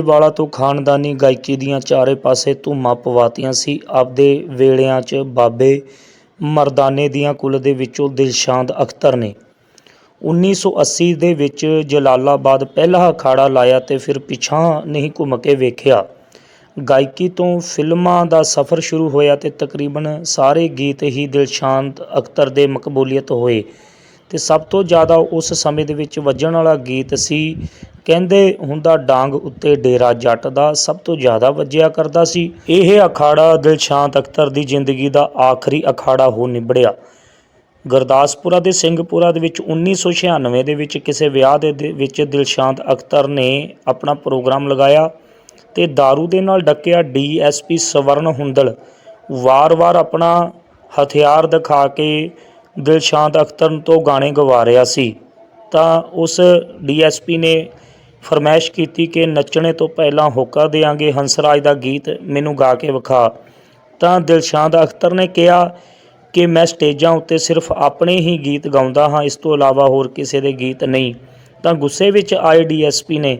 ਵਾਲਾ ਤੋਂ ਖਾਨਦਾਨੀ ਗਾਇਕੀ ਦੀਆਂ ਚਾਰੇ ਪਾਸੇ ਧੂਮਾਂ ਪਵਾਤੀਆਂ ਸੀ। ਆਪਦੇ ਵੇਲਿਆਂ 'ਚ ਬਾਬੇ ਮਰਦਾਨੇ ਦੀਆਂ ਕੁਲ ਦੇ ਵਿੱਚੋਂ ਦਿਲਸ਼ਾਦ ਅਖਤਰ ਨੇ। 1980 ਦੇ ਵਿੱਚ ਜਲਾਲਾਬਾਦ ਪਹਿਲਾ ਅਖਾੜਾ ਲਾਇਆ ਤੇ ਫਿਰ ਪਿਛਾਂ ਨਹੀਂ ਘੁੰਮ ਕੇ ਵੇਖਿਆ। ਗਾਇਕੀ ਤੋਂ ਫਿਲਮਾਂ ਦਾ ਸਫ਼ਰ ਸ਼ੁਰੂ ਹੋਇਆ ਤੇ ਤਕਰੀਬਨ ਸਾਰੇ ਗੀਤ ਹੀ ਦਿਲਸ਼ਾਦ ਅਖਤਰ ਦੇ ਮਕਬੂਲੀਅਤ ਹੋਏ। ਅਤੇ ਸਭ ਤੋਂ ਜ਼ਿਆਦਾ ਉਸ ਸਮੇਂ ਦੇ ਵਿੱਚ ਵੱਜਣ ਵਾਲਾ ਗੀਤ ਸੀ, ਕਹਿੰਦੇ ਹੁੰਦਾ ਡਾਂਗ ਉੱਤੇ ਡੇਰਾ ਜੱਟ ਦਾ ਸਭ ਤੋਂ ਜ਼ਿਆਦਾ ਵੱਜਿਆ ਕਰਦਾ ਸੀ। ਇਹ ਅਖਾੜਾ ਦਿਲਸ਼ਾਂਤ ਅਖਤਰ ਦੀ ਜ਼ਿੰਦਗੀ ਦਾ ਆਖਰੀ ਅਖਾੜਾ ਹੋ ਨਿਬੜਿਆ। ਗੁਰਦਾਸਪੁਰਾ ਦੇ ਸਿੰਘਪੁਰਾ ਦੇ ਵਿੱਚ 1996 ਦੇ ਵਿੱਚ ਕਿਸੇ ਵਿਆਹ ਦੇ ਵਿੱਚ ਦਿਲਸ਼ਾਂਤ ਅਖਤਰ ਨੇ ਆਪਣਾ ਪ੍ਰੋਗਰਾਮ ਲਗਾਇਆ ਤੇ दारू ਦੇ ਨਾਲ ਡੱਕਿਆ ਡੀਐਸਪੀ ਸਵਰਨ ਹੁੰਦਲ। ਵਾਰ-ਵਾਰ ਆਪਣਾ ਹਥਿਆਰ ਦਿਖਾ ਕੇ ਦਿਲਸ਼ਾਂਤ ਅਖਤਰ ਤੋਂ ਗਾਣੇ ਗਵਾ ਰਿਹਾ ਸੀ। ਤਾਂ ਉਸ ਡੀਐਸਪੀ ਨੇ ਫਰਮਾਇਸ਼ ਕੀਤੀ ਕਿ ਨੱਚਣੇ ਤੋਂ ਪਹਿਲਾਂ ਹੋਕਾ ਦੇਾਂਗੇ ਹੰਸਰਾਜ ਦਾ ਗੀਤ ਮੈਨੂੰ ਗਾ ਕੇ ਵਿਖਾ। ਤਾਂ ਦਿਲਸ਼ਾਂਤ ਅਖਤਰ ਨੇ ਕਿਹਾ ਕਿ ਮੈਂ ਸਟੇਜਾਂ ਉੱਤੇ ਸਿਰਫ ਆਪਣੇ ਹੀ ਗੀਤ ਗਾਉਂਦਾ ਹਾਂ, ਇਸ ਤੋਂ ਇਲਾਵਾ ਹੋਰ ਕਿਸੇ ਦੇ ਗੀਤ ਨਹੀਂ। ਤਾਂ ਗੁੱਸੇ ਵਿੱਚ ਆਏ ਡੀਐਸਪੀ ਨੇ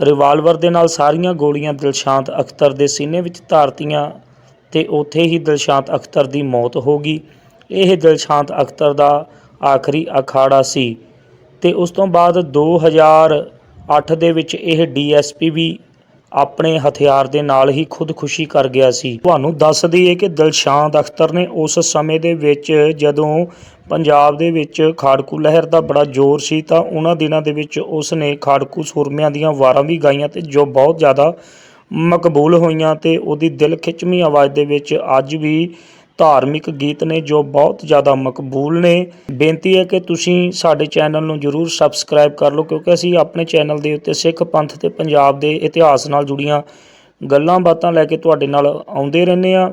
ਰਿਵਾਲਵਰ ਦੇ ਨਾਲ ਸਾਰੀਆਂ ਗੋਲੀਆਂ ਦਿਲਸ਼ਾਂਤ ਅਖਤਰ ਦੇ ਸੀਨੇ ਵਿੱਚ ਧਾਰਤੀਆਂ ਤੇ ਉੱਥੇ ਹੀ ਦਿਲਸ਼ਾਂਤ ਅਖਤਰ ਦੀ ਮੌਤ ਹੋ ਗਈ। ਇਹ ਦਿਲਸ਼ਾਂਤ ਅਖਤਰ ਦਾ ਆਖਰੀ ਅਖਾੜਾ ਸੀ ਤੇ ਉਸ ਤੋਂ ਬਾਅਦ 2008 ਦੇ ਵਿੱਚ ਇਹ ਡੀਐਸਪੀ ਵੀ ਆਪਣੇ ਹਥਿਆਰ ਦੇ ਨਾਲ ਹੀ ਖੁਦਕੁਸ਼ੀ ਕਰ ਗਿਆ ਸੀ। ਤੁਹਾਨੂੰ ਦੱਸ ਦਈਏ ਕਿ ਦਿਲਸ਼ਾਦ ਅਖਤਰ ਨੇ ਉਸ ਸਮੇਂ ਦੇ ਵਿੱਚ ਜਦੋਂ ਪੰਜਾਬ ਦੇ ਵਿੱਚ ਖਾੜਕੂ ਲਹਿਰ ਦਾ ਬੜਾ ਜ਼ੋਰ ਸੀ ਤਾਂ ਉਹਨਾਂ ਦਿਨਾਂ ਦੇ ਵਿੱਚ ਉਸ ਨੇ ਖਾੜਕੂ ਸੁਰਮਿਆਂ ਦੀਆਂ ਵਾਰਾਂ ਵੀ ਗਾਈਆਂ ਤੇ ਜੋ ਬਹੁਤ ਜ਼ਿਆਦਾ ਮਕਬੂਲ ਹੋਈਆਂ ਤੇ ਉਹਦੀ ਦਿਲ ਖਿੱਚਵੀਂ ਆਵਾਜ਼ ਦੇ ਵਿੱਚ ਅੱਜ ਵੀ ਧਾਰਮਿਕ ਗੀਤ ਨੇ ਜੋ ਬਹੁਤ ਜ਼ਿਆਦਾ ਮਕਬੂਲ ਨੇ। ਬੇਨਤੀ ਹੈ ਕਿ ਤੁਸੀਂ ਸਾਡੇ ਚੈਨਲ ਨੂੰ ਜਰੂਰ ਸਬਸਕ੍ਰਾਈਬ ਕਰ ਲਓ, ਕਿਉਂਕਿ ਅਸੀਂ ਆਪਣੇ ਚੈਨਲ ਦੇ ਉੱਤੇ ਸਿੱਖ ਪੰਥ ਤੇ ਪੰਜਾਬ ਦੇ ਇਤਿਹਾਸ ਨਾਲ ਜੁੜੀਆਂ ਗੱਲਾਂ ਬਾਤਾਂ ਲੈ ਕੇ ਤੁਹਾਡੇ ਨਾਲ ਆਉਂਦੇ ਰਹਿੰਦੇ ਆ